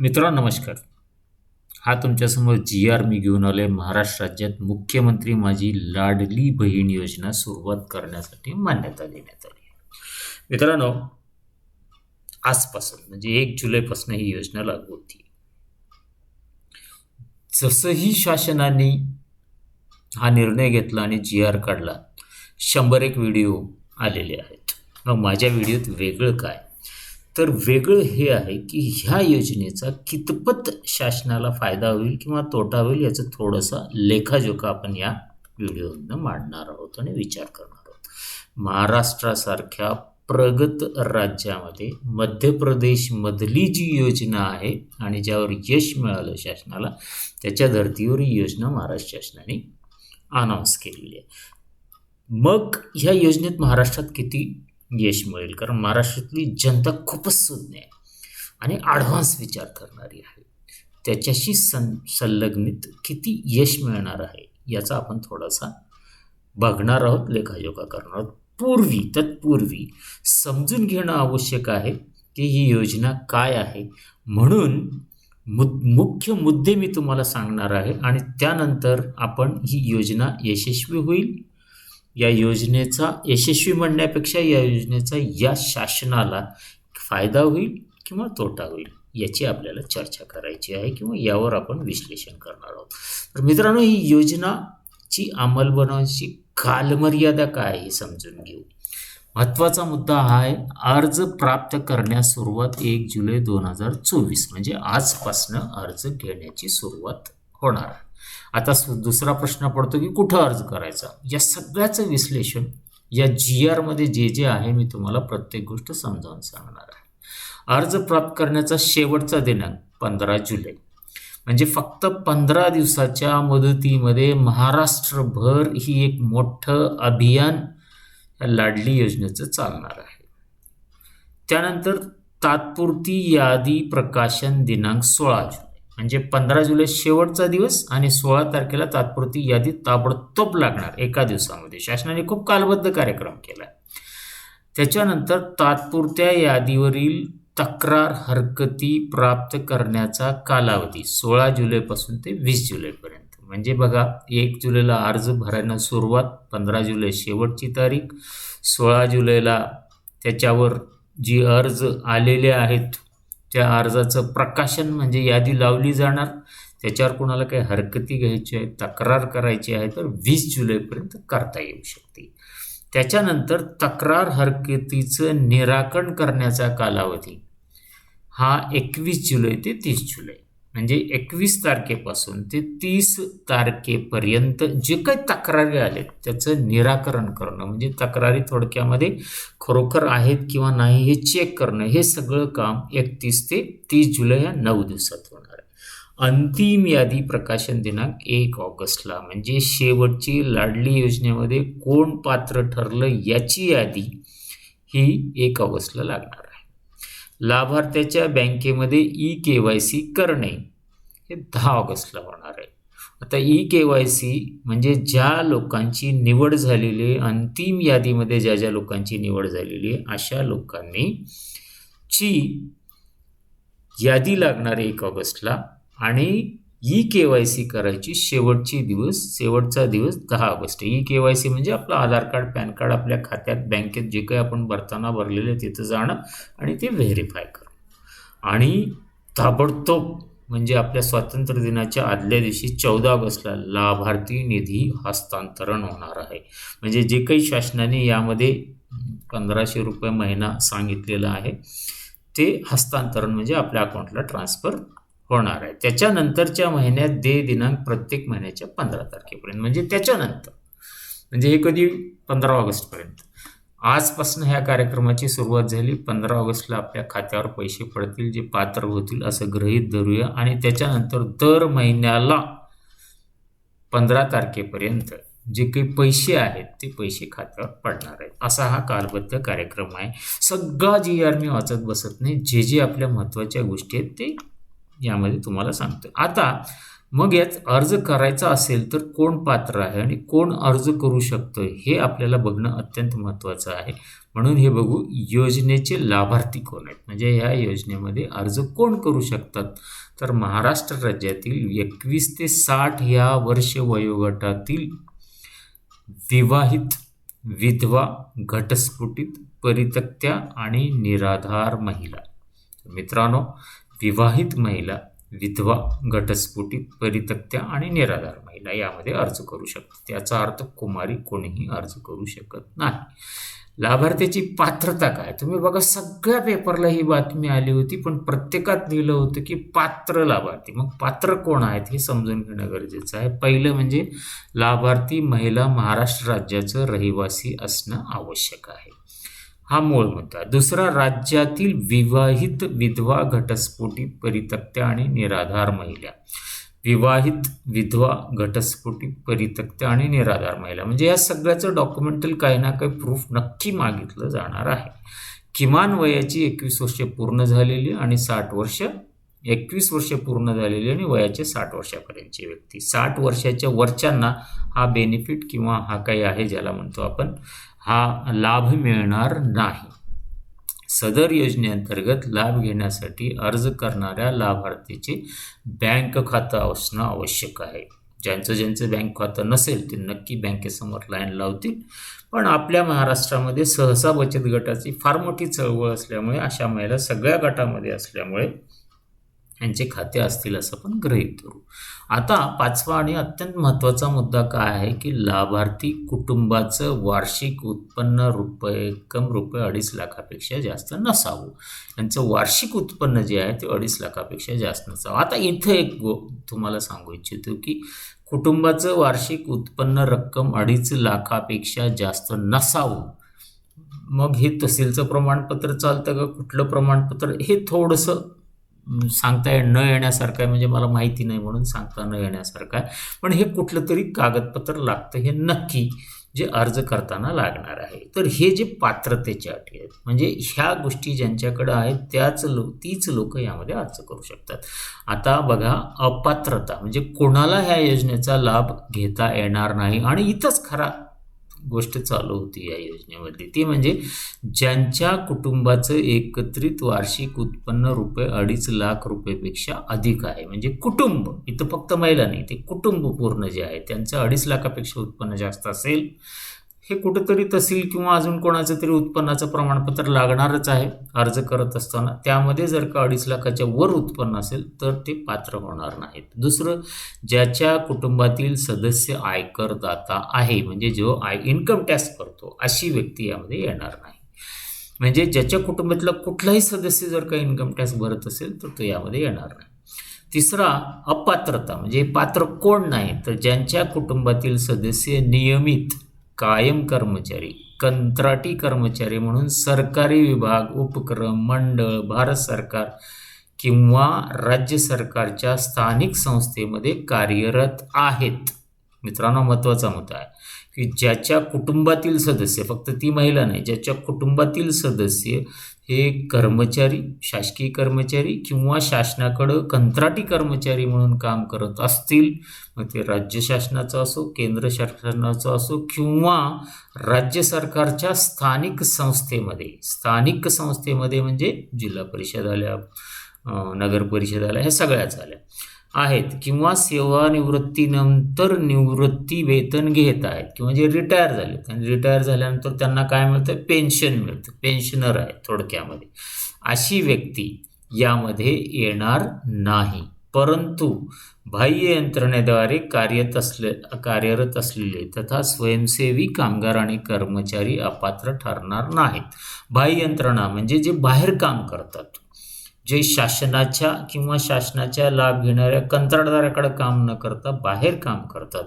मित्रांनो नमस्कार. हा तुमच्यासमोर जी आर मी घेऊन आलो आहे महाराष्ट्र राज्यात मुख्यमंत्री माझी लाडली बहीण योजना सुरुवात करण्यासाठी मान्यता देण्यात आली मित्रांनो आजपासून म्हणजे एक जुलैपासून ही योजना लागू होती. जसंही शासनाने हा निर्णय घेतला आणि जी आर काढला शंभर एक व्हिडिओ आलेले आहेत. मग माझ्या व्हिडिओत वेगळं काय? तर वेगळं हे आहे की ह्या योजनेचा कितपत शासनाला फायदा होईल किंवा तोटा होईल याचं थोडंसं लेखाजोखा आपण या व्हिडिओमधनं मांडणार आहोत आणि विचार करणार आहोत. महाराष्ट्रासारख्या प्रगत राज्यामध्ये मध्य प्रदेशमधली जी योजना आहे आणि ज्यावर यश मिळालं शासनाला त्याच्या धर्तीवर ही योजना महाराष्ट्र शासनाने अनाऊन्स केलेली आहे. मग ह्या योजनेत महाराष्ट्रात किती यश मिळेल. कारण महाराष्ट्रातली जनता खूपच सुज्ञ आहे आणि ॲडव्हान्स विचार करणारी आहे. त्याच्याशी सं संलग्नित किती यश मिळणार आहे याचा आपण थोडासा बघणार आहोत लेखाजोखा करणार आहोत. पूर्वी तत्पूर्वी समजून घेणं आवश्यक आहे की ही योजना काय आहे. म्हणून मुद मुख्य मुद्दे मी तुम्हाला सांगणार आहे आणि त्यानंतर आपण ही योजना यशस्वी होईल. या योजनेचा यशस्वी म्हणण्यापेक्षा या योजनेचा या शासनाला फायदा होईल किंवा तोटा होईल याची आपल्याला चर्चा करायची आहे किंवा यावर आपण विश्लेषण करणार आहोत. तर मित्रांनो ही योजनाची अंमलबजावणीची कालमर्यादा काय हे समजून घेऊ. महत्त्वाचा मुद्दा हा आहे अर्ज प्राप्त करण्यास सुरुवात एक जुलै दोन हजार चोवीस म्हणजे आजपासनं अर्ज घेण्याची सुरुवात होणार आहे. आता सु दुसरा प्रश्न पडतो की कुठं अर्ज करायचा? या सगळ्याचं विश्लेषण या जी आरमध्ये जे जे आहे मी तुम्हाला प्रत्येक गोष्ट समजावून सांगणार आहे. अर्ज प्राप्त करण्याचा शेवटचा दिनांक पंधरा जुलै. म्हणजे फक्त पंधरा दिवसाच्या मुदतीमध्ये महाराष्ट्रभर ही एक मोठं अभियान या लाडली योजनेचं चालणार आहे. त्यानंतर तात्पुरती यादी प्रकाशन दिनांक सोळा जुलै म्हणजे पंधरा जुलै शेवटचा दिवस आणि सोळा तारखेला तात्पुरती यादी ताबडतोब लागणार एका दिवसामध्ये. शासनाने खूप कालबद्ध कार्यक्रम केला. त्याच्यानंतर तात्पुरत्या यादीवरील तक्रार हरकती प्राप्त करण्याचा कालावधी सोळा जुलैपासून ते वीस जुलैपर्यंत. म्हणजे बघा एक जुलैला अर्ज भरायला सुरुवात पंधरा जुलै शेवटची तारीख सोळा जुलैला त्याच्यावर जी अर्ज आलेले आहेत त्या अर्जाचं प्रकाशन म्हणजे यादी लावली जाणार. त्याच्यावर कोणाला काही हरकती घ्यायची आहे तक्रार करायची आहे तर वीस जुलैपर्यंत करता येऊ शकते. त्याच्यानंतर तक्रार हरकतीचं निराकरण करण्याचा कालावधी हा एकवीस जुलै ते तीस जुलै. म्हणजे एकवीस तारखेपासून ते तीस तारखेपर्यंत जे काही तक्रारी आलेत त्याचं निराकरण करणं म्हणजे तक्रारी थोडक्यामध्ये खरोखर आहेत किंवा नाही हे चेक करणं हे सगळं काम एकतीस ते तीस जुलै या नऊ दिवसात होणार आहे. अंतिम यादी प्रकाशन दिनांक एक ऑगस्टला म्हणजे शेवटची लाडली योजनेमध्ये कोण पात्र ठरलं याची यादी ही एक ऑगस्टला लागणार. लाभार्थ्याच्या बँकेमध्ये ई के वाय सी करणे. हे दहा ऑगस्टला होणार आहे. आता ई के वाय सी म्हणजे ज्या लोकांची निवड झालेली आहे अंतिम यादीमध्ये ज्या ज्या लोकांची निवड झालेली आहे अशा लोकांनी ची यादी लागणार आहे एक ऑगस्टला आणि ई के वाय सी करायची शेवटची दिवस शेवटचा दिवस दहा August. E K Y C म्हणजे आपलं आधार कार्ड पॅन कार्ड आपल्या खात्यात बँकेत जे काही आपण भरताना भरलेलं आहे तिथं जाणं आणि ते व्हेरीफाय करणं. आणि ताबडतोब म्हणजे आपल्या स्वातंत्र्य दिनाच्या आदल्या दिवशी चौदा ऑगस्टला लाभार्थी निधी हस्तांतरण होणार आहे. म्हणजे जे काही शासनाने यामध्ये पंधराशे रुपये महिना सांगितलेलं आहे ते हस्तांतरण म्हणजे आपल्या अकाउंटला ट्रान्सफर होणार आहे. त्याच्यानंतरच्या महिन्यात दे दिनांक प्रत्येक महिन्याच्या पंधरा तारखेपर्यंत. म्हणजे त्याच्यानंतर. म्हणजे हे कधी? पंधरा ऑगस्टपर्यंत. आजपासून ह्या कार्यक्रमाची सुरुवात झाली. पंधरा ऑगस्टला आपल्या खात्यावर पैसे पडतील जे पात्र होतील असं गृहीत धरूया. आणि त्याच्यानंतर दर महिन्याला पंधरा तारखेपर्यंत जे काही पैसे आहेत ते पैसे खात्यावर पडणार आहेत. असा हा कालबद्ध कार्यक्रम आहे. सगळा जी आर मी वाचत बसत नाही जे जे आपल्या महत्त्वाच्या गोष्टी आहेत ते यामध्ये तुम्हाला सांगतो आता मग यात अर्ज करायचा असेल तर कोण पात्र आहे आणि कोण अर्ज करू शकतो हे आपल्याला बघणं अत्यंत महत्त्वाचं आहे. म्हणून हे बघू योजनेचे लाभार्थी कोण आहेत? म्हणजे ह्या योजनेमध्ये अर्ज कोण करू शकतात? तर महाराष्ट्र राज्यातील एकवीस ते साठ या वर्ष वयोगटातील विवाहित विधवा घटस्फोटित परितक्त्या आणि निराधार महिला. मित्रांनो विवाहित महिला विधवा घटस्फोटी परितक्त्या आणि निराधार महिला यामध्ये अर्ज करू शकतात. त्याचा अर्थ कुमारी कोणीही अर्ज करू शकत नाही. लाभार्थ्याची पात्रता काय? तुम्ही बघा सगळ्या पेपरला ही बातमी आली होती पण प्रत्येकात लिहिलं होतं की पात्र लाभार्थी. मग पात्र कोण आहेत हे समजून घेणं गरजेचं आहे. पहिलं म्हणजे लाभार्थी महिला महाराष्ट्र राज्याचं रहिवासी असणं आवश्यक आहे. हा मूळ मुद्दा. दुसरा राज्यातील विवाहित विधवा घटस्फोटी परितक्त्या आणि निराधार महिला. विवाहित विधवा घटस्फोटी परितक्त्या आणि निराधार महिला. म्हणजे या सगळ्याचं डॉक्युमेंटल काही ना काही प्रूफ नक्की मागितलं जाणार आहे. किमान वयाची एकवीस वर्षे पूर्ण झालेली आणि साठ वर्ष एकवीस वर्षे पूर्ण झालेली आणि वयाचे साठ वर्षापर्यंतची व्यक्ती. साठ वर्षाच्या वरच्यांना हा बेनिफिट किंवा हा काही आहे ज्याला म्हणतो आपण हा लाभ मिळणार नाही. सदर योजनेअंतर्गत लाभ घेण्यासाठी अर्ज करणाऱ्या लाभार्थीचे बँक खातं असणं आवश्यक आहे. ज्यांचं ज्यांचं बँक खातं नसेल ते नक्की बँकेसमोर लाईन लावतील. पण आपल्या महाराष्ट्रामध्ये सहसा बचत गटाची फार मोठी चळवळ असल्यामुळे अशा महिला सगळ्या गटामध्ये असल्यामुळे यांचे खाते असतील असं पण गृहीत धरू. आता पाचवा आणि अत्यंत महत्त्वाचा मुद्दा काय आहे की लाभार्थी कुटुंबाचं वार्षिक उत्पन्न रुपये कम रुपये अडीच लाखापेक्षा जास्त नसावं. यांचं वार्षिक उत्पन्न जे आहे ते अडीच लाखापेक्षा जास्त नसावं. आता इथं एक गो तुम्हाला सांगू इच्छितो की कुटुंबाचं वार्षिक उत्पन्न रक्कम अडीच लाखापेक्षा जास्त नसावं. मग हे तहसीलचं प्रमाणपत्र चालतं का? कुठलं प्रमाणपत्र? हे थोडंसं सांगता न येण्यासारखं आहे म्हणजे मला माहिती नाही म्हणून सांगता न येण्यासारखं आहे. पण हे कुठलं तरी कागदपत्र लागतं हे नक्की जे अर्ज करताना लागणार आहे. तर हे जे पात्रतेच्या अटी आहेत म्हणजे ह्या गोष्टी ज्यांच्याकडं आहेत त्याच लो तीच लोक यामध्ये अर्ज करू शकतात. आता बघा अपात्रता म्हणजे कोणाला ह्या योजनेचा लाभ घेता येणार नाही आणि इथंच खरा गोष्ट चालू होती या योजनेमध्ये ती म्हणजे ज्यांच्या कुटुंबाचं एकत्रित वार्षिक उत्पन्न रुपये अडीच लाख रुपयेपेक्षा अधिक आहे. म्हणजे कुटुंब इथं फक्त महिला नाही ते कुटुंब पूर्ण जे आहे त्यांचं अडीच लाखापेक्षा उत्पन्न जास्त असेल हे कुठंतरी तहसील किंवा अजून कोणाचं तरी उत्पन्नाचं प्रमाणपत्र लागणारच आहे अर्ज करत असताना. त्यामध्ये जर का अडीच लाखाच्या वर उत्पन्न असेल तर ते पात्र होणार नाहीत. दुसरं ज्याच्या कुटुंबातील सदस्य आयकरदाता आहे म्हणजे जो आय इन्कम टॅक्स करतो अशी व्यक्ती यामध्ये येणार नाही. म्हणजे ज्याच्या कुटुंबातला कुठलाही सदस्य जर का इन्कम टॅक्स भरत असेल तर तो यामध्ये येणार नाही. तिसरा अपात्रता म्हणजे पात्र कोण नाही तर ज्यांच्या कुटुंबातील सदस्य नियमित कायम कर्मचारी कंत्राटी कर्मचारी म्हणून सरकारी विभाग उपक्रम मंडळ भारत सरकार किंवा राज्य सरकारच्या स्थानिक संस्थेमध्ये कार्यरत आहेत. मित्रांनो महत्त्वाचा मुद्दा आहे. की ज्याच्या कुटुंबातील सदस्य फक्त ती महिला नाही ज्याच्या कुटुंबातील सदस्य हे कर्मचारी शासकीय कर्मचारी किंवा शासनाकडं कंत्राटी कर्मचारी म्हणून काम करत असतील मग ते राज्य शासनाचं असो केंद्र शासनाचं असो किंवा राज्य सरकारच्या स्थानिक संस्थेमध्ये स्थानिक संस्थेमध्ये म्हणजे जिल्हा परिषद आल्या नगर परिषद आल्या ह्या सगळ्याच आल्या. आहेत किंवा सेवानिवृत्तीनंतर निवृत्ती वेतन घेत आहेत किंवा जे रिटायर झाले. कारण रिटायर झाल्यानंतर त्यांना काय मिळतं? पेन्शन मिळतं. पेन्शनर आहे थोडक्यामध्ये. अशी व्यक्ती यामध्ये येणार नाही. परंतु बाह्य यंत्रणेद्वारे कार्यरत असले कार्यरत असलेले तथा स्वयंसेवी कामगार आणि कर्मचारी अपात्र ठरणार नाहीत. बाह्य यंत्रणा म्हणजे जे बाहेर काम करतात. जे शासनाच्या किंवा शासनाच्या लाभ घेणाऱ्या कंत्राटदाराकडे काम न करता बाहेर काम करतात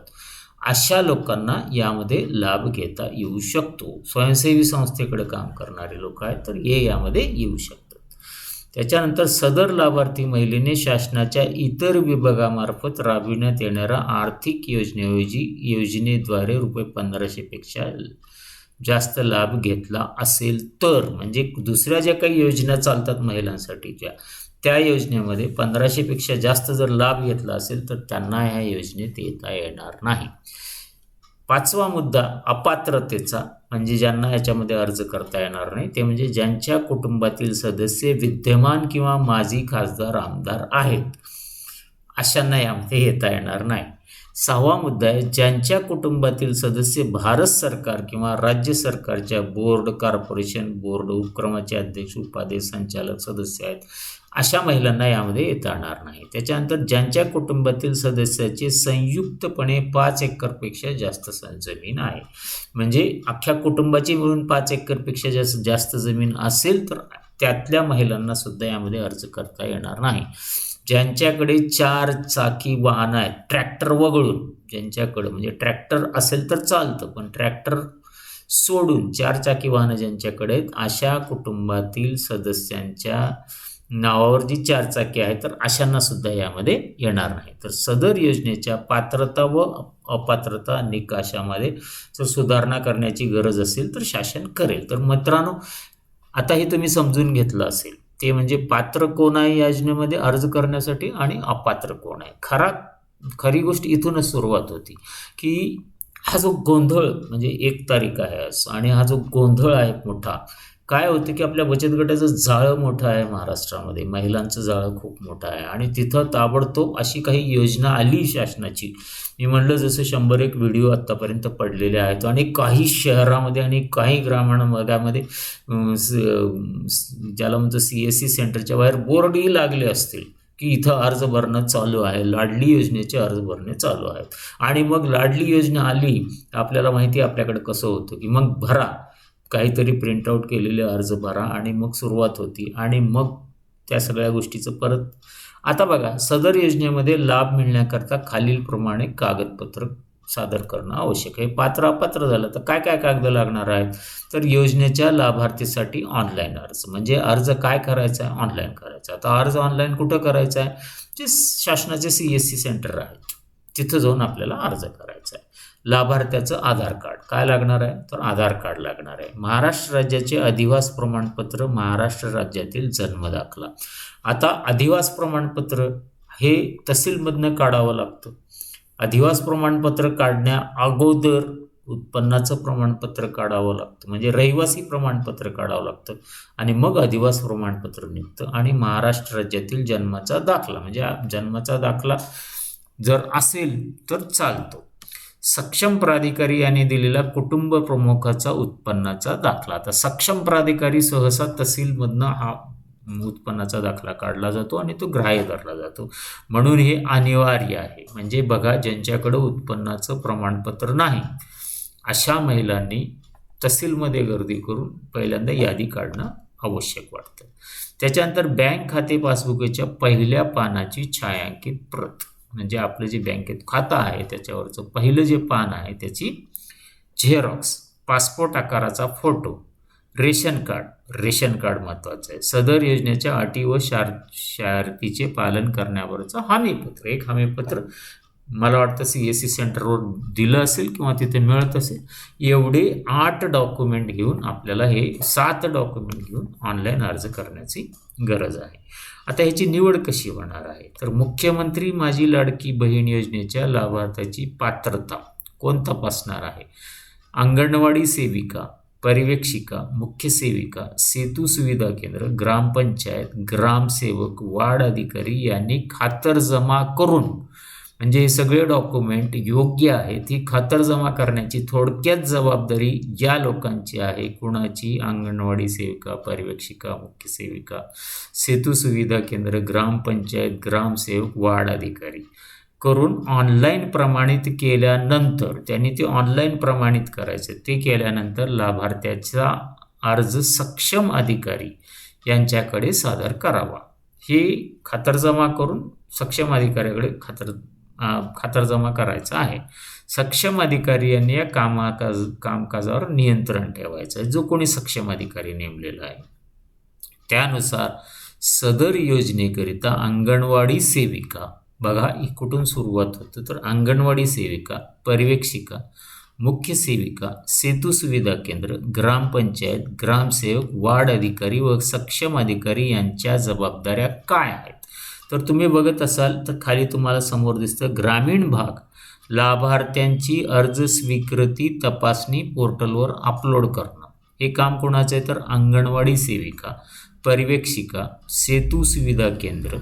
अशा लोकांना यामध्ये लाभ घेता येऊ शकतो. स्वयंसेवी संस्थेकडे काम करणारे लोक आहेत तर हे यामध्ये येऊ शकतात. त्याच्यानंतर सदर लाभार्थी महिलेने शासनाच्या इतर विभागामार्फत राबविण्यात येणाऱ्या आर्थिक योजनेऐवजी योजनेद्वारे रुपये पंधराशेपेक्षा जास्त लाभ घेतला असेल तर म्हणजे दुसऱ्या ज्या काही योजना चालतात महिलांसाठीच्या त्या योजनेमध्ये पंधराशेपेक्षा जास्त जर लाभ घेतला असेल तर त्यांना ह्या योजनेत येता येणार नाही. पाचवा मुद्दा अपात्रतेचा म्हणजे ज्यांना याच्यामध्ये अर्ज करता येणार नाही ते म्हणजे ज्यांच्या कुटुंबातील सदस्य विद्यमान किंवा माजी खासदार आमदार आहेत अशांना यामध्ये येता येणार नाही. सहावा मुद्दा आहे ज्यांच्या कुटुंबातील सदस्य भारत सरकार किंवा राज्य सरकारच्या बोर्ड कॉर्पोरेशन बोर्ड उपक्रमाचे अध्यक्ष उपाध्यक्ष संचालक सदस्य आहेत अशा महिलांना यामध्ये येता येणार नाही त्याच्यानंतर ज्यांच्या कुटुंबातील सदस्याचे संयुक्तपणे पाच एकरपेक्षा जास्त स- जमीन आहे. म्हणजे अख्ख्या कुटुंबाची मिळून पाच एकरपेक्षा जास्त जास्त जमीन असेल तर त्यातल्या महिलांना सुद्धा यामध्ये अर्ज करता येणार नाही. ज्यांच्याकडे चार चाकी वाहनं आहेत ट्रॅक्टर वगळून ज्यांच्याकडं म्हणजे ट्रॅक्टर असेल तर चालतं पण ट्रॅक्टर सोडून चार चाकी वाहनं ज्यांच्याकडे आहेत अशा कुटुंबातील सदस्यांच्या नावावर जी चारचाकी आहे तर अशांना सुद्धा यामध्ये येणार नाही. तर सदर योजनेच्या पात्रता व अपात्रता निकाशामध्ये जर सुधारणा करण्याची गरज असेल तर शासन करेल. तर मित्रांनो आता हे तुम्ही समजून घेतलं असेल ते म्हणजे पात्र कोण आहे या योजनेमध्ये? अर्ज करण्यासाठी आणि अपात्र कोण आहे? खरा खरी गोष्ट इथूनच सुरुवात होती की हा जो गोंधळ म्हणजे एक तारीख आहे आज आणि हा जो गोंधळ आहे मोठा काय होतं की आपल्या बचत गटाचं जाळं मोठं आहे महाराष्ट्रामध्ये. महिलांचं जाळं खूप मोठं आहे. आणि तिथं ताबडतोब अशी काही योजना आली शासनाची. मी म्हणलं जसं शंभर एक व्हिडिओ आत्तापर्यंत पडलेले आहेत. आणि काही शहरामध्ये आणि काही ग्रामीण भागामध्ये स- ज्याला म्हणतो सी एस सी सेंटरच्या बाहेर बोर्डही लागले असतील की इथं अर्ज भरणं चालू आहे. लाडली योजनेचे अर्ज भरणे चालू आहेत. आणि मग लाडली योजना आली आपल्याला माहिती आहे आपल्याकडे कसं होतं की मग भरा. काहीतरी प्रिंटआउट केलेले अर्ज भरा आणि मग सुरुवात होती. आणि मग त्या सगळ्या गोष्टीचं परत आता बघा सदर योजनेमध्ये लाभ मिळण्याकरता खालीलप्रमाणे कागदपत्र सादर करणं आवश्यक आहे. पात्र अपात्र झालं तर काय काय कागद लागणार आहेत? तर योजनेच्या लाभार्थीसाठी ऑनलाईन अर्ज. म्हणजे अर्ज काय करायचा आहे? ऑनलाईन करायचा. आता अर्ज ऑनलाईन कुठं करायचा आहे? जे शासनाचे सी एस सी सेंटर आहेत. तिथं जाऊन आपल्याला अर्ज करायचा आहे. लाभार्थ्याचं आधार कार्ड. काय लागणार आहे? तर आधार कार्ड लागणार आहे. महाराष्ट्र राज्याचे अधिवास प्रमाणपत्र महाराष्ट्र राज्यातील जन्मदाखला आता अधिवास प्रमाणपत्र हे तहसीलमधनं काढावं लागतं. अधिवास प्रमाणपत्र काढण्या अगोदर उत्पन्नाचं प्रमाणपत्र काढावं लागतं. म्हणजे रहिवासी प्रमाणपत्र काढावं लागतं. आणि मग अधिवास प्रमाणपत्र निघतं आणि महाराष्ट्र राज्यातील जन्माचा दाखला. म्हणजे जन्माचा दाखला जर असेल तर चालतो. सक्षम प्राधिकारी यांनी दिलेला कुटुंब प्रमुखाचा उत्पन्नाचा दाखला. आता सक्षम प्राधिकारी सहसा तहसीलमधनं हा उत्पन्नाचा दाखला काढला जातो आणि तो ग्राह्य धरला जातो. म्हणून हे अनिवार्य आहे. म्हणजे बघा ज्यांच्याकडं उत्पन्नाचं प्रमाणपत्र नाही अशा महिलांनी तहसीलमध्ये गर्दी करून पहिल्यांदा यादी काढणं आवश्यक वाटतं. त्याच्यानंतर बँक खाते पासबुकच्या पहिल्या पानाची छायांकित प्रत. म्हणजे आपलं जे बँकेत खातं आहे त्याच्यावरचं पहिलं जे पान आहे त्याची झेरॉक्स पासपोर्ट आकाराचा photo ration card ration card महत्त्वाचं आहे. सदर योजनेच्या अटी व शार शर्तीचे पालन करण्यावरचं हमीपत्र एक हमीपत्र. मला वाटतं सी एस सी सेंटरवर दिलं असेल किंवा तिथे मिळत असेल एवढे आठ डॉक्युमेंट घेऊन आपल्याला हे सात डॉक्युमेंट घेऊन ऑनलाईन अर्ज करण्याची गरज आहे. आता ह्याची निवड कशी होणार आहे? तर मुख्यमंत्री माझी लाडकी बहीण योजनेच्या लाभार्थ्याची पात्रता कोण तपासणार आहे? अंगणवाडी सेविका पर्यवेक्षिका मुख्य सेविका सेतू सुविधा केंद्र ग्रामपंचायत ग्रामसेवक वार्ड अधिकारी यांनी खातरजमा करून म्हणजे हे सगळे डॉक्युमेंट योग्य आहेत ही खातरजमा करण्याची थोडक्यात जबाबदारी या लोकांची आहे कुणाची? अंगणवाडी सेविका पर्यवेक्षिका मुख्य सेविका सेतू सुविधा केंद्र ग्रामपंचायत ग्रामसेवक वार्ड अधिकारी. करून ऑनलाईन प्रमाणित केल्यानंतर त्यांनी ते ऑनलाईन प्रमाणित करायचं. ते केल्यानंतर लाभार्थ्याचा अर्ज सक्षम अधिकारी यांच्याकडे सादर करावा. हे खातरजमा करून सक्षम अधिकाऱ्याकडे खातर खातरजमा करायचा आहे. सक्षम अधिकारी यांनी या कामाकाज कामकाजावर नियंत्रण ठेवायचं आहे जो कोणी सक्षम अधिकारी नेमलेला आहे. त्यानुसार सदर योजनेकरिता अंगणवाडी सेविका बघा कुठून सुरुवात होतं तर अंगणवाडी सेविका पर्यवेक्षिका मुख्य सेविका सेतू सुविधा केंद्र ग्रामपंचायत ग्रामसेवक वार्ड अधिकारी व सक्षम अधिकारी यांच्या जबाबदाऱ्या काय आहेत? तर तुम्ही बघत असाल तर खाली तुम्हाला समोर दिसतं ग्रामीण भाग. लाभार्थ्यांची अर्ज स्वीकृती तपासणी पोर्टलवर अपलोड करणं. हे काम कोणाचं आहे? तर अंगणवाडी सेविका पर्यवेक्षिका सेतू सुविधा केंद्र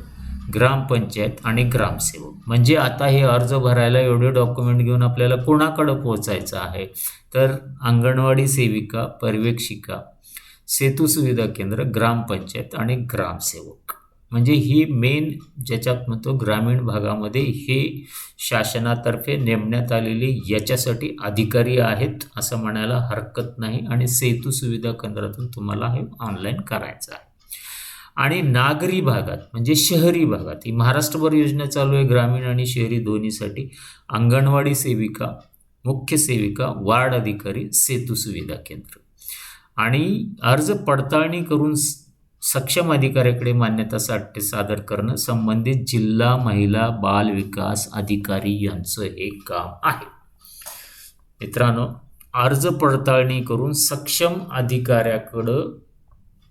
ग्रामपंचायत आणि ग्रामसेवक. म्हणजे आता हे अर्ज भरायला एवढे डॉक्युमेंट घेऊन आपल्याला कोणाकडं पोहोचायचं आहे? तर अंगणवाडी सेविका पर्यवेक्षिका सेतू सुविधा केंद्र ग्रामपंचायत आणि ग्रामसेवक. म्हणजे ही मेन ज्याच्यात म्हणतो ग्रामीण भागामध्ये हे शासनातर्फे नेमण्यात आलेले याच्यासाठी अधिकारी आहेत असं म्हणायला हरकत नाही आणि सेतू सुविधा केंद्रातून तुम्हाला हे ऑनलाईन करायचं आहे. आणि नागरी भागात म्हणजे शहरी भागात ही महाराष्ट्रभर योजना चालू आहे ग्रामीण आणि शहरी दोन्हीसाठी. अंगणवाडी सेविका मुख्य सेविका वार्ड अधिकारी सेतू सुविधा केंद्र. आणि अर्ज पडताळणी करून सक्षम अधिकाऱ्याकडे मान्यतासाठी सादर करणं संबंधित जिल्हा महिला बाल विकास अधिकारी यांचं हे काम आहे. मित्रांनो अर्ज पडताळणी करून सक्षम अधिकाऱ्याकडं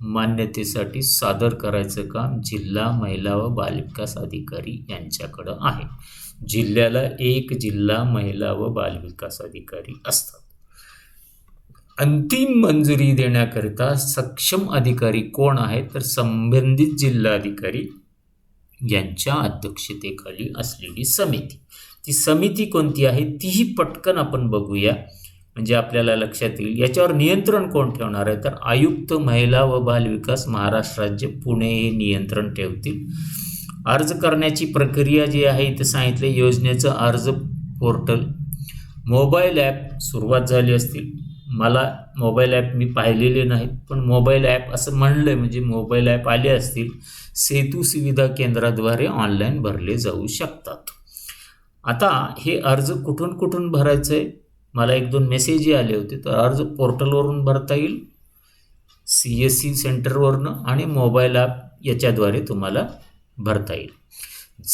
मान्यतेसाठी सादर करायचं काम जिल्हा महिला व बालविकास अधिकारी यांच्याकडं आहे. जिल्ह्याला एक जिल्हा महिला व बालविकास अधिकारी असतात. अंतिम मंजुरी देण्याकरिता सक्षम अधिकारी कोण आहे तर संबंधित जिल्हाधिकारी यांच्या अध्यक्षतेखाली असलेली समिती. ती समिती कोणती आहे? तीही पटकन आपण बघूया. म्हणजे आपल्याला लक्षात येईल याच्यावर नियंत्रण कोण ठेवणार आहे? तर आयुक्त महिला व बालविकास महाराष्ट्र राज्य पुणे हे नियंत्रण ठेवतील. अर्ज करण्याची प्रक्रिया जी आहे इथं सांगितले योजनेचं अर्ज पोर्टल. मोबाईल ॲप सुरुवात झाली असतील मला मोबाईल ॲप मी पाहिलेले नाहीत पण मोबाईल ॲप असं म्हणलं आहे म्हणजे मोबाईल ॲप आले असतील सेतू सुविधा केंद्राद्वारे ऑनलाईन भरले जाऊ शकतात. आता हे अर्ज कुठून कुठून भरायचं आहे मला एक दोन मेसेजही आले होते तर अर्ज पोर्टलवरून भरता येईल सी एस सी सेंटरवरनं आणि मोबाईल ॲप याच्याद्वारे तुम्हाला भरता येईल.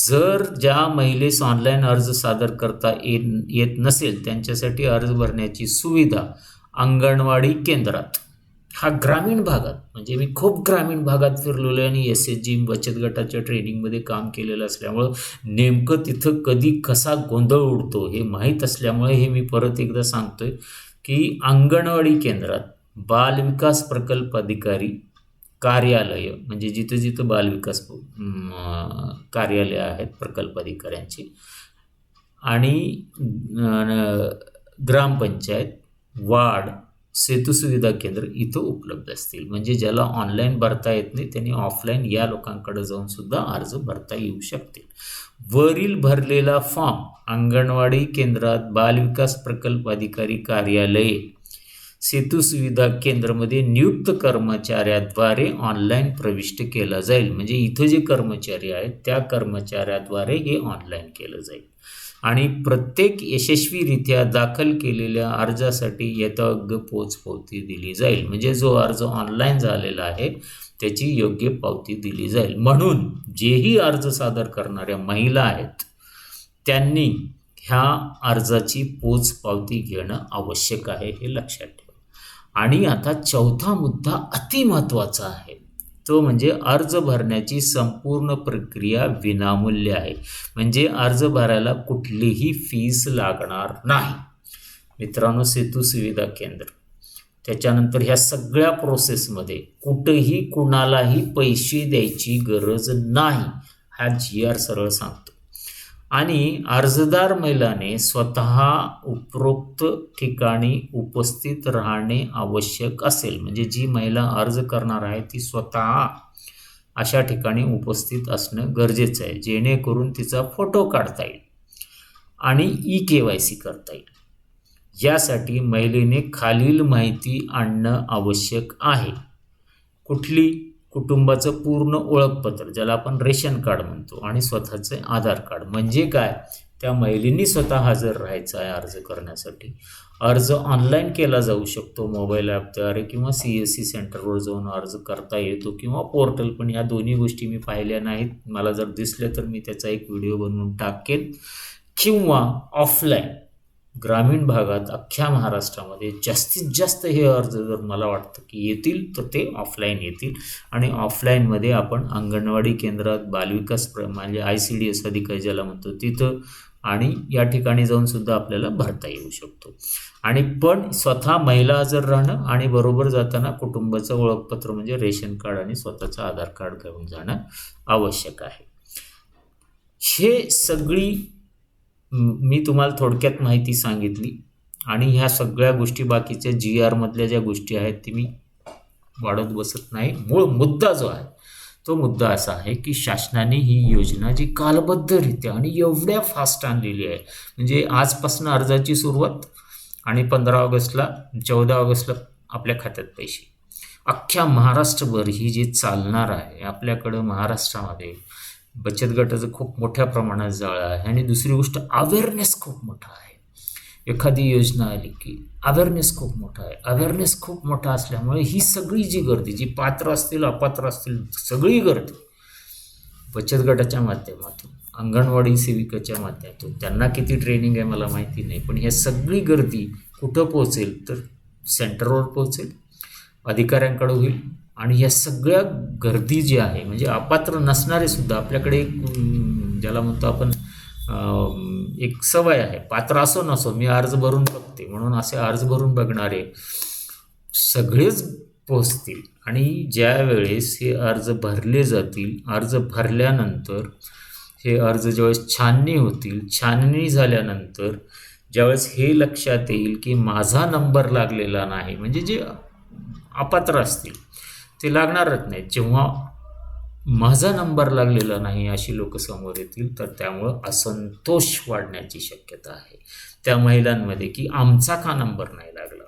जर ज्या महिलेस ऑनलाईन अर्ज सादर करता येत येत नसेल त्यांच्यासाठी अर्ज भरण्याची सुविधा अंगणवाडी केंद्रात. हा ग्रामीण भागात म्हणजे मी खूप ग्रामीण भागात फिरलेलो आहे आणि एस एच जी बचत गटाच्या ट्रेनिंगमध्ये काम केलेलं असल्यामुळं नेमकं तिथं कधी कसा गोंधळ उडतो हे माहीत असल्यामुळे हे मी परत एकदा सांगतोय की अंगणवाडी केंद्रात बालविकास प्रकल्प अधिकारी कार्यालय म्हणजे जिथं जिथं बालविकास कार्यालय आहेत प्रकल्प अधिकाऱ्यांची आणि ग्रामपंचायत वाढ सेतू सुविधा केंद्र इथं उपलब्ध असतील. म्हणजे ज्याला ऑनलाईन भरता येत नाही त्यांनी ऑफलाईन या लोकांकडे जाऊन सुद्धा अर्ज भरता येऊ शकतील. वरील भरलेला फॉर्म अंगणवाडी केंद्रात बालविकास प्रकल्प अधिकारी कार्यालये सेतू सुविधा केंद्रमध्ये नियुक्त कर्मचाऱ्याद्वारे ऑनलाईन प्रविष्ट केला जाईल. म्हणजे इथं जे कर्मचारी आहेत त्या कर्मचाऱ्याद्वारे हे ऑनलाईन केलं जाईल. आणि प्रत्येक यशस्वीरित्या दाखल केलेल्या अर्जासाठी यथायोग्य पोचपावती दिली जाईल. म्हणजे जो अर्ज ऑनलाईन झालेला आहे त्याची योग्य पावती दिली जाईल. म्हणून जेही अर्ज सादर करणाऱ्या महिला आहेत त्यांनी ह्या अर्जाची पोचपावती घेणं आवश्यक आहे हे लक्षात ठेवा. आणि आता चौथा मुद्दा अतिमहत्त्वाचा आहे. तो म्हणजे अर्ज भरण्याची संपूर्ण प्रक्रिया विनामूल्य आहे. म्हणजे अर्ज भरायला कुठलीही फीस लागणार नाही. मित्रांनो सेतू सुविधा केंद्र. त्याच्यानंतर ह्या सगळ्या प्रोसेसमध्ये कुठंही कुणालाही पैसे द्यायची गरज नाही. हा जी आर सरळ सांगतो. आणि अर्जदार महिलाने स्वतः उपरोक्त ठिकाणी उपस्थित राहणे आवश्यक असेल. म्हणजे जी महिला अर्ज करणार आहे ती स्वतः अशा ठिकाणी उपस्थित असणं गरजेचं आहे जेणेकरून तिचा फोटो काढता येईल आणि ई के वाय सी करता येईल. यासाठी महिलेने खालील माहिती आणणं आवश्यक आहे. कुठली? कुटुंबाचं पूर्ण ओळखपत्र ज्याला आपण रेशन कार्ड म्हणतो आणि स्वतःचे आधार कार्ड. म्हणजे काय? त्या महिलेनी स्वतः हजर राहायचं आहे अर्ज करण्यासाठी. अर्ज ऑनलाईन केला जाऊ शकतो मोबाईल ॲपद्वारे किंवा सी एस सी सेंटरवर जाऊन अर्ज करता येतो किंवा पोर्टल पण या दोन्ही गोष्टी मी पाहिल्या नाहीत. मला जर दिसल्या तर मी त्याचा एक व्हिडिओ बनवून टाकेन. किंवा ऑफलाईन ग्रामीण भागात अख्ख्या महाराष्ट्रामध्ये जास्तीत जास्त हे अर्ज जर मला वाटतं की येतील तर ते ऑफलाईन येतील. आणि ऑफलाईनमध्ये आपण अंगणवाडी केंद्रात बालविकास प्र म्हणजे आय सी डी एस अधिकारी ज्याला म्हणतो तिथं आणि या ठिकाणी जाऊन सुद्धा आपल्याला भरता येऊ शकतो. आणि पण स्वतः महिला हजर राहणं आणि बरोबर जाताना कुटुंबाचं ओळखपत्र म्हणजे रेशन कार्ड आणि स्वतःचं आधार कार्ड घेऊन जाणं आवश्यक आहे. हे सगळी मी तुम्हाला थोडक्यात माहिती सांगितली. आणि ह्या सगळ्या गोष्टी बाकीच्या जी आरमधल्या ज्या गोष्टी आहेत ती मी वाढत बसत नाही. मूळ मुद्दा जो आहे तो मुद्दा असा आहे की शासनाने ही योजना जी कालबद्धरित्या आणि एवढ्या फास्ट आणलेली आहे म्हणजे आजपासून अर्जाची सुरुवात आणि पंधरा ऑगस्टला चौदा ऑगस्टला आपल्या खात्यात पैसे. अख्ख्या महाराष्ट्रभर ही जी चालणार आहे आपल्याकडं महाराष्ट्रामध्ये बचत गटाचं खूप मोठ्या प्रमाणात जाळं आहे. आणि दुसरी गोष्ट अवेअरनेस खूप मोठा आहे. एखादी योजना आली की अवेअरनेस खूप मोठा आहे. अवेअरनेस खूप मोठा असल्यामुळे ही सगळी जी गर्दी जी पात्र असतील अपात्र असतील सगळी गर्दी बचत गटाच्या माध्यमातून अंगणवाडी सेविकाच्या माध्यमातून त्यांना किती ट्रेनिंग आहे मला माहिती नाही पण ह्या सगळी गर्दी कुठं पोहोचेल? तर सेंटरवर पोहोचेल. अधिकाऱ्यांकडे होईल. आणि ह्या सगळ्या गर्दी जी आहे म्हणजे अपात्र नसणारे सुद्धा आपल्याकडे एक ज्याला म्हणतो आपण एक सवय आहे पात्र असो नसो मी अर्ज भरून बघते म्हणून असे अर्ज भरून बघणारे सगळेच पोचतील आणि ज्या वेळेस हे अर्ज भरले जातील अर्ज भरल्यानंतर हे अर्ज ज्यावेळेस छाननी होतील छाननी झाल्यानंतर ज्यावेळेस हे लक्षात येईल की माझा नंबर लागलेला नाही म्हणजे जे अपात्र असतील ते लागणारच नाही. जेव्हा माझा नंबर लागलेला नाही अशी लोक समोर येतील तर त्यामुळं असंतोष वाढण्याची शक्यता आहे. त्या महिलांमध्ये की आमचा का नंबर नाही लागला?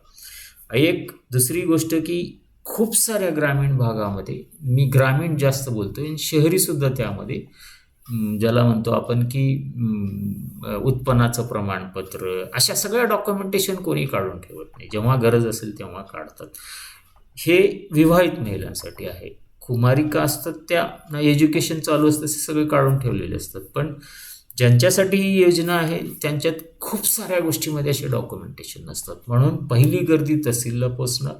एक दुसरी गोष्ट की खूप साऱ्या ग्रामीण भागामध्ये मी ग्रामीण जास्त बोलतो आणि शहरीसुद्धा त्यामध्ये ज्याला म्हणतो आपण की उत्पन्नाचं प्रमाणपत्र अशा सगळ्या डॉक्युमेंटेशन कोणी काढून ठेवत नाही. जेव्हा गरज असेल तेव्हा काढतात. हे विवाहित महिलांसाठी आहे. कुमारिका असतात त्या एज्युकेशन चालू असतं ते सगळे काढून ठेवलेले असतात. पण ज्यांच्यासाठी ही योजना आहे त्यांच्यात खूप साऱ्या गोष्टीमध्ये असे डॉक्युमेंटेशन नसतात. म्हणून पहिली गर्दी तहसीलला पोचणार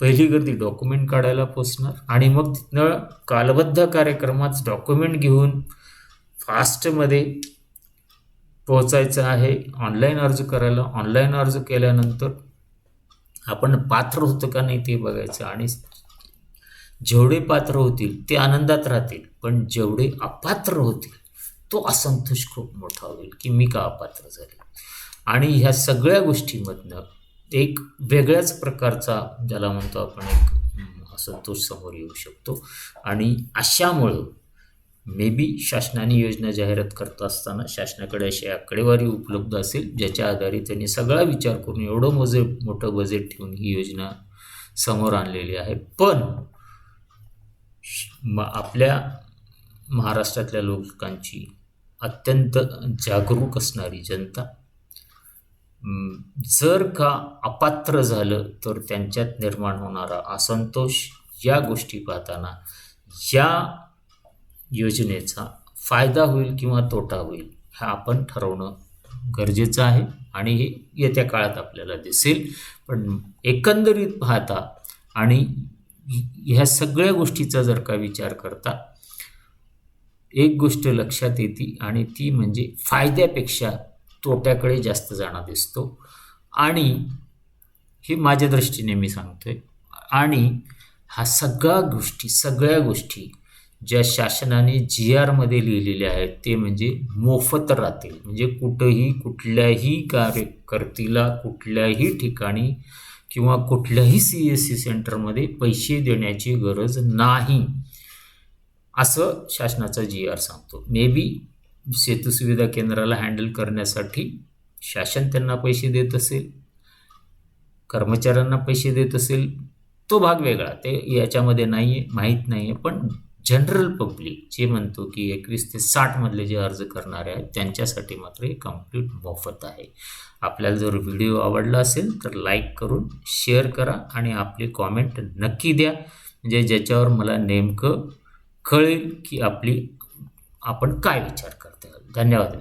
पहिली गर्दी डॉक्युमेंट काढायला पोचणार आणि मग तिथनं कालबद्ध कार्यक्रमात डॉक्युमेंट घेऊन फास्टमध्ये पोचायचं आहे. ऑनलाईन अर्ज करायला ऑनलाईन अर्ज केल्यानंतर आपण पात्र होतं का नाही ते बघायचं. आणि जेवढे पात्र होतील ते आनंदात राहतील पण जेवढे अपात्र होतील तो असंतोष खूप मोठा होईल की मी का अपात्र झाले. आणि ह्या सगळ्या गोष्टीमधनं एक वेगळ्याच प्रकारचा ज्याला म्हणतो आपण एक असंतोष समोर येऊ शकतो. आणि अशामुळं मे बी शासनाने योजना जाहिरात करत असताना शासनाकडे अशी आकडेवारी उपलब्ध असेल ज्याच्या आधारे त्यांनी सगळा विचार करून एवढं मोजे मोठं बजेट ठेवून ही योजना समोर आणलेली आहे. पण म आपल्या महाराष्ट्रातल्या लोकांची अत्यंत जागरूक असणारी जनता जर का अपात्र झालं तर त्यांच्यात निर्माण होणारा असंतोष या गोष्टी पाहताना या योजनेचा फायदा होईल किंवा तोटा होईल हा आपण ठरवणं गरजेचं आहे आणि हे येत्या काळात आपल्याला दिसेल. पण एकंदरीत पाहता आणि ह्या सगळ्या गोष्टीचा जर का विचार करता एक गोष्ट लक्षात येते आणि ती म्हणजे फायद्यापेक्षा तोट्याकडे जास्त जाणं दिसतो. आणि हे माझ्या दृष्टीने मी सांगतोय. आणि हा सगळ्या गोष्टी सगळ्या गोष्टी ज्या शासनाने जी आरमध्ये लिहिलेले आहेत ते म्हणजे मोफत राहतील. म्हणजे कुठंही कुठल्याही कार्यकर्तीला कुठल्याही ठिकाणी किंवा कुठल्याही सी एस सी सेंटरमध्ये पैसे देण्याची गरज नाही असं शासनाचा जी आर सांगतो. मे बी सेतू सुविधा केंद्राला हँडल करण्यासाठी शासन त्यांना पैसे देत असेल कर्मचाऱ्यांना पैसे देत असेल तो भाग वेगळा. ते याच्यामध्ये नाही आहे माहीत नाही आहे पण जनरल पब्लिक जे म्हणतो की एकवीस ते साठमधले जे अर्ज करणारे आहेत त्यांच्यासाठी मात्र हे कंप्लीट मोफत आहे. आपल्याला जर व्हिडिओ आवडला असेल तर लाईक करून शेअर करा आणि आपले कॉमेंट नक्की द्या. म्हणजे ज्याच्यावर मला नेमकं कळेल की आपली आपण काय विचार करता धन्यवाद